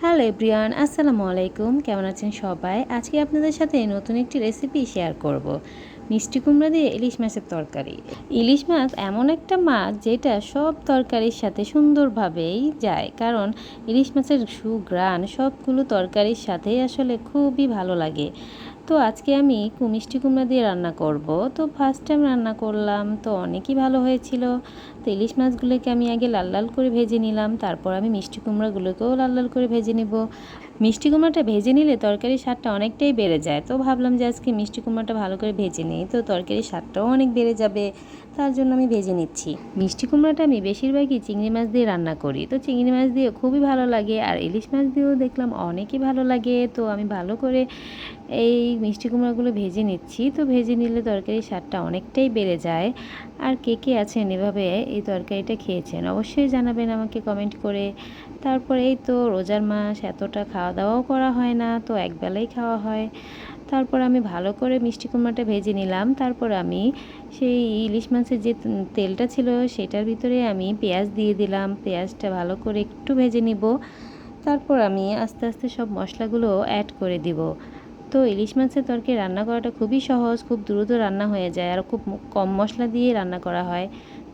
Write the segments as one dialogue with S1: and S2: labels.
S1: Hello everyone, আসসালামু আলাইকুম। কেমন আছেন সবাই? আজকে আপনাদের সাথে নতুন একটি রেসিপি শেয়ার করব। মিষ্টি কুমড়া দিয়ে ইলিশ মাছের তরকারি। ইলিশ মাছ এমন একটা মাছ যেটা সব তরকারির সাথে সুন্দরভাবেই যায়। কারণ ইলিশ মাছের সুগ্রান সবগুলো তরকারির সাথেই আসলে খুবই ভালো লাগে। তো আজকে আমি মিষ্টি কুমড়া দিয়ে রান্না করব। তো ফার্স্ট টাইম রান্না করলাম, তো অনেকই ভালো হয়েছিল। তো ইলিশ মাছগুলোকে আমি আগে লাল লাল করে ভেজে নিলাম, তারপর আমি মিষ্টি কুমড়াগুলোকেও লাল লাল করে ভেজে নেব। মিষ্টি কুমড়াটা ভেজে নিলে তরকারির স্বাদটা অনেকটাই বেড়ে যায়। তো ভাবলাম যে আজকে মিষ্টি কুমড়াটা ভালো করে ভেজে নিই, তো তরকারির স্বাদটাও অনেক বেড়ে যাবে, তার জন্য আমি ভেজে নিচ্ছি। মিষ্টি কুমড়াটা আমি বেশিরভাগই চিংড়ি মাছ দিয়ে রান্না করি, তো চিংড়ি মাছ দিয়ে খুবই ভালো লাগে আর ইলিশ মাছ দিয়েও দেখলাম অনেকই ভালো লাগে, তো আমি ভালো করে এই মিষ্টি কুমড়াগুলো ভেজে নিচ্ছি, তো ভেজে নিলে তরকারির স্বাদটা অনেকটাই বেড়ে যায়। আর কে কে আছেন এভাবে এই তরকারিটা খেয়েছেন অবশ্যই জানাবেন আমাকে কমেন্ট করে। তারপর এই তো রোজার মাস এতটা খাওয়া দাওয়াও করা হয় না, তো একবেলাই খাওয়া হয়। তারপর আমি ভালো করে মিষ্টি কুমড়াটা ভেজে নিলাম। তারপর আমি সেই ইলিশ মাছের যে তেলটা ছিল সেটার ভিতরে আমি পেঁয়াজ দিয়ে দিলাম। পেঁয়াজটা ভালো করে একটু ভেজে নিব। তারপর আমি আস্তে আস্তে সব মশলাগুলো অ্যাড করে দিব। তো ইলিশ মাছের তরকারি রান্না করাটা খুবই সহজ, খুব দ্রুত রান্না হয়ে যায় আর খুব কম মশলা দিয়ে রান্না করা হয়।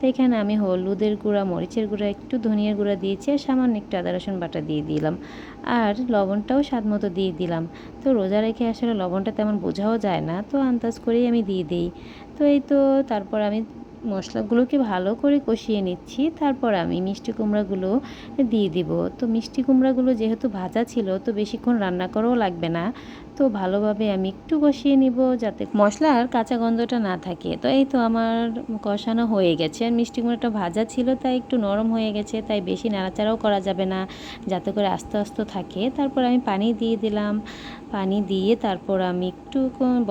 S1: এখানে আমি হলুদের গুঁড়া, মরিচের গুঁড়া, একটু ধনিয়ার গুঁড়া দিয়েছি আর সামান্য একটু আদা, রসুন বাটা দিয়ে দিলাম। আর লবণটাও স্বাদ মতো দিয়ে দিলাম। তো রোজা রেখে আসলে লবণটা তেমন বোঝাও যায় না, তো আন্দাজ করেই আমি দিয়ে দিই। তো এই তো, তারপর আমি মশলাগুলোকে ভালো করে কষিয়ে নিচ্ছি। তারপর আমি মিষ্টি কুমড়াগুলো দিয়ে দিব। তো মিষ্টি কুমড়াগুলো যেহেতু ভাজা ছিল, তো বেশিক্ষণ রান্না করাও লাগবে না। তো ভালোভাবে আমি একটু কষিয়ে নিব যাতে মশলার কাঁচা গন্ধটা না থাকে। তো এই তো আমার কষানো হয়ে গেছে। আর মিষ্টি কুমড়াটা ভাজা ছিল, তাই একটু নরম হয়ে গেছে, তাই বেশি নাড়াচাড়াও করা যাবে না, যাতে করে আস্তে আস্তে থাকে। তারপর আমি পানি দিয়ে দিলাম। পানি দিয়ে তারপর আমি একটু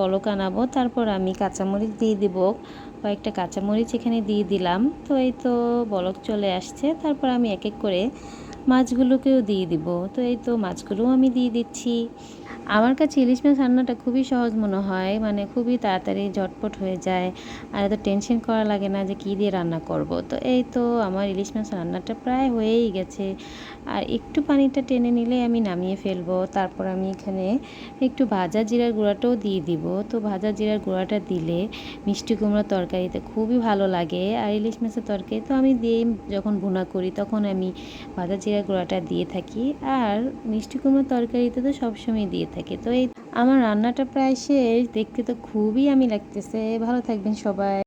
S1: বলক আনাবো। তারপর আমি কাঁচামরিচ দিয়ে দিব। কয়েকটা কাঁচামরিচ এখানে দিয়ে দিলাম। তো এই তো বলক চলে আসছে। তারপর আমি এক এক করে মাছগুলোকেও দিয়ে দিব। তো এই তো মাছগুলোও আমি দিয়ে দিচ্ছি। আমার কাছে ইলিশ মাছ রান্নাটা খুবই সহজ মনে হয় মানে খুবই তাড়াতাড়ি ঝটপট হয়ে যায় আর এত টেনশন করা লাগে না যে কী দিয়ে রান্না করব। তো এই তো আমার ইলিশ মাছ রান্নাটা প্রায় হয়েই গেছে। আর একটু পানিটা টেনে নিলে আমি নামিয়ে ফেলব। তারপর আমি এখানে একটু ভাজা জিরার গুঁড়াটাও দিয়ে দিব। তো ভাজা জিরার গুঁড়াটা দিলে মিষ্টি কুমড়োর তরকারিতে খুবই ভালো লাগে। আর ইলিশ মাছের তরকারি তো আমি দিয়ে যখন ভুনা করি তখন আমি ভাজা জিরার গুঁড়াটা দিয়ে থাকি আর মিষ্টি কুমড়োর তরকারিতে তো সবসময় দিয়ে থাকি। তো এই আমার রান্নাটা প্রায় শেষ। দেখতে তো খুবই আমি লাগতেছে। ভালো থাকবেন সবাই।